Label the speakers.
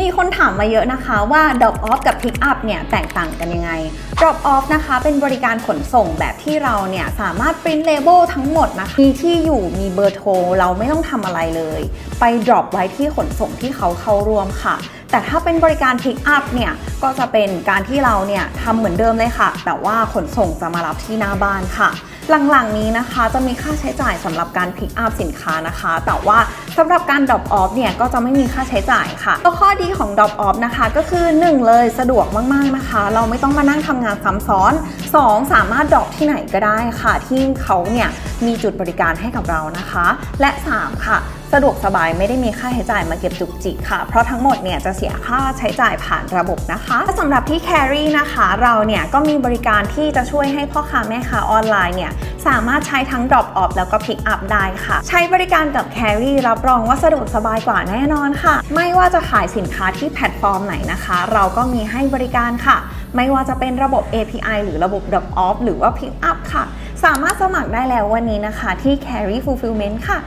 Speaker 1: มีคนถามมาเยอะนะคะว่า drop off กับ pick up เนี่ยแตกต่างกันยังไง drop off นะคะเป็นบริการขนส่งแบบที่เราเนี่ยสามารถ print label ทั้งหมดนะคะมีที่อยู่มีเบอร์โทรเราไม่ต้องทำอะไรเลย ไป drop ไว้ที่ขนส่งที่เขาเข้าร่วมค่ะแต่ถ้าเป็นบริการ pick up เนี่ยก็จะเป็นการที่เราเนี่ยทำเหมือนเดิมเลยค่ะ แต่ว่าขนส่งจะมารับที่หน้าบ้านค่ะ หลังๆนี้นะคะจะมีค่าใช้จ่ายสำหรับการ pick up สินค้านะคะ แต่ว่าสำหรับการ drop off เนี่ยก็จะไม่มีค่าใช้จ่ายค่ะแล้วข้อดีของ drop off นะคะ ก็คือ 1 เลยสะดวกมากๆนะคะ เราไม่ต้องมานั่งทำงานซ้ำซ้อน 2 สามารถ drop ที่ไหนก็ได้ค่ะ ที่เขาเนี่ยมีจุดบริการให้กับเรานะคะ และ 3 ค่ะสะดวกสบายไม่ได้มีค่าใช้จ่ายมาเก็บจุกจิกค่ะ เพราะทั้งหมดเนี่ยจะเสียค่าใช้จ่ายผ่านระบบนะคะสำหรับที่ Carry นะคะเราเนี่ยก็มีบริการที่จะช่วยให้พ่อค้าแม่ค้าออนไลน์เนี่ยสามารถใช้ทั้ง drop off แล้วก็ pick up ได้ค่ะ ใช้บริการกับ Carry รับรองว่าสะดวกสบายกว่าแน่นอนค่ะ ไม่ว่าจะขายสินค้าที่แพลตฟอร์มไหนนะคะ เราก็มีให้บริการค่ะ ไม่ว่าจะเป็นระบบ API หรือระบบ drop off หรือว่า pick up ค่ะ สามารถสมัครได้แล้ววันนี้นะคะที่ Carry Fulfillment ค่ะ